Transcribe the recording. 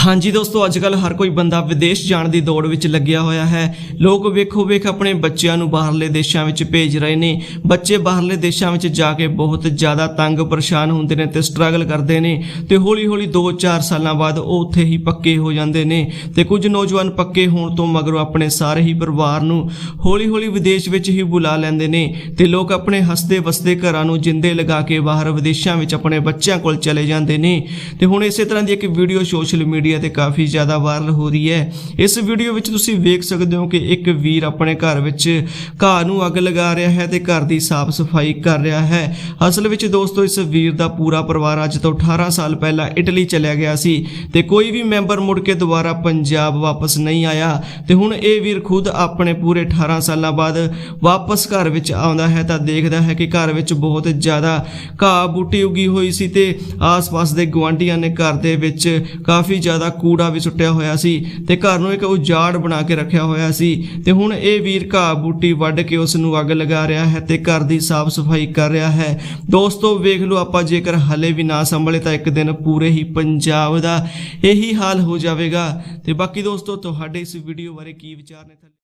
ਹਾਂਜੀ ਦੋਸਤੋ ਅੱਜ ਕੱਲ ਹਰ ਕੋਈ ਬੰਦਾ ਵਿਦੇਸ਼ ਜਾਣ ਦੀ ਦੌੜ ਵਿੱਚ ਲੱਗਿਆ ਹੋਇਆ ਹੈ। ਲੋਕ ਵੇਖੋ ਵੇਖ ਆਪਣੇ ਬੱਚਿਆਂ ਨੂੰ ਬਾਹਰਲੇ ਦੇਸ਼ਾਂ ਵਿੱਚ ਭੇਜ ਰਹੇ ਨੇ। ਬੱਚੇ ਬਾਹਰਲੇ ਦੇਸ਼ਾਂ ਵਿੱਚ ਜਾ ਕੇ ਬਹੁਤ ਜ਼ਿਆਦਾ ਤੰਗ, ਪਰੇਸ਼ਾਨ ਹੁੰਦੇ ਨੇ ਤੇ ਸਟਰਗਲ ਕਰਦੇ ਨੇ ਤੇ ਹੌਲੀ ਹੌਲੀ 2-4 ਸਾਲਾਂ ਬਾਅਦ ਉਹ ਉੱਥੇ ਹੀ ਪੱਕੇ ਹੋ ਜਾਂਦੇ ਨੇ ਤੇ ਕੁਝ ਨੌਜਵਾਨ ਪੱਕੇ ਹੋਣ ਤੋਂ ਮਗਰੋਂ ਆਪਣੇ ਸਾਰੇ ਹੀ ਪਰਿਵਾਰ ਨੂੰ ਹੌਲੀ ਹੌਲੀ ਵਿਦੇਸ਼ ਵਿੱਚ ਹੀ ਬੁਲਾ ਲੈਂਦੇ ਨੇ ਤੇ ਲੋਕ ਆਪਣੇ ਹੱਸਦੇ ਵਸਦੇ ਘਰਾਂ ਨੂੰ ਜਿੰਦੇ ਲਗਾ ਕੇ ਬਾਹਰ ਵਿਦੇਸ਼ਾਂ ਵਿੱਚ ਆਪਣੇ ਬੱਚਿਆਂ ਕੋਲ ਚਲੇ ਜਾਂਦੇ ਨੇ। ਤੇ ਹੁਣ ਇਸੇ ਤਰ੍ਹਾਂ ਦੀ ਇੱਕ ਵੀਡੀਓ ਸੋਸ਼ਲ ਮੀਡੀਆ ਤੇ ਕਾਫੀ ਜ਼ਿਆਦਾ ਵਾਇਰਲ ਹੋ ਰਹੀ ਹੈ। ਇਸ ਵੀਡੀਓ ਵਿੱਚ ਤੁਸੀਂ ਵੇਖ ਸਕਦੇ ਹੋ ਕਿ ਇੱਕ ਵੀਰ ਆਪਣੇ ਘਰ ਵਿੱਚ ਘਾਹ ਨੂੰ ਅੱਗ ਲਗਾ ਰਿਹਾ ਹੈ ਤੇ ਘਰ ਦੀ ਸਾਫ਼ ਸਫ਼ਾਈ ਕਰ ਰਿਹਾ ਹੈ। ਅਸਲ ਵਿੱਚ ਦੋਸਤੋ, ਇਸ ਵੀਰ ਦਾ ਪੂਰਾ ਪਰਿਵਾਰ ਅੱਜ ਤੋਂ 18 ਸਾਲ ਪਹਿਲਾਂ ਇਟਲੀ ਚਲਿਆ ਗਿਆ ਸੀ ਤੇ ਕੋਈ ਵੀ ਮੈਂਬਰ ਮੁੜ ਕੇ ਦੁਬਾਰਾ ਪੰਜਾਬ ਵਾਪਸ ਨਹੀਂ ਆਇਆ ਤੇ ਹੁਣ ਇਹ ਵੀਰ ਖੁਦ ਆਪਣੇ ਪੂਰੇ 18 ਸਾਲਾਂ ਬਾਅਦ ਵਾਪਸ ਘਰ ਵਿੱਚ ਆਉਂਦਾ ਹੈ ਤਾਂ ਦੇਖਦਾ ਹੈ ਕਿ ਘਰ ਵਿੱਚ ਬਹੁਤ ਜ਼ਿਆਦਾ ਘਾਹ ਬੂਟੀ ਉਗੀ ਹੋਈ ਸੀ ਤੇ ਆਸ-ਪਾਸ ਦੇ ਗੁਆਂਢੀਆਂ ਨੇ ਘਰ ਦੇ ਵਿੱਚ ਕਾਫੀ ਜ਼ਿਆਦਾ ਕੂੜਾ ਵੀ ਸੁੱਟਿਆ ਹੋਇਆ ਸੀ ਤੇ ਘਰ ਨੂੰ ਇੱਕ ਉਜਾੜ ਬਣਾ ਕੇ ਰੱਖਿਆ ਹੋਇਆ ਸੀ ਤੇ ਹੁਣ ਇਹ ਵੀਰ ਘਾਹ ਬੂਟੀ ਵੱਢ ਕੇ ਉਸ ਨੂੰ ਅੱਗ ਲਗਾ ਰਿਹਾ ਹੈ ਤੇ ਘਰ ਦੀ ਸਾਫ਼ ਸਫ਼ਾਈ ਕਰ ਰਿਹਾ ਹੈ। ਦੋਸਤੋ, ਵੇਖ ਲਓ ਆਪਾਂ ਜੇਕਰ ਹਲੇ ਵੀ ਨਾ ਸੰਭਲੇ ਤਾਂ ਇੱਕ ਦਿਨ ਪੂਰੇ ਹੀ ਪੰਜਾਬ ਦਾ ਇਹੀ ਹਾਲ ਹੋ ਜਾਵੇਗਾ। ਤੇ ਬਾਕੀ ਦੋਸਤੋ, ਤੁਹਾਡੇ ਇਸ ਵੀਡੀਓ ਬਾਰੇ ਕੀ ਵਿਚਾਰ ਨੇ?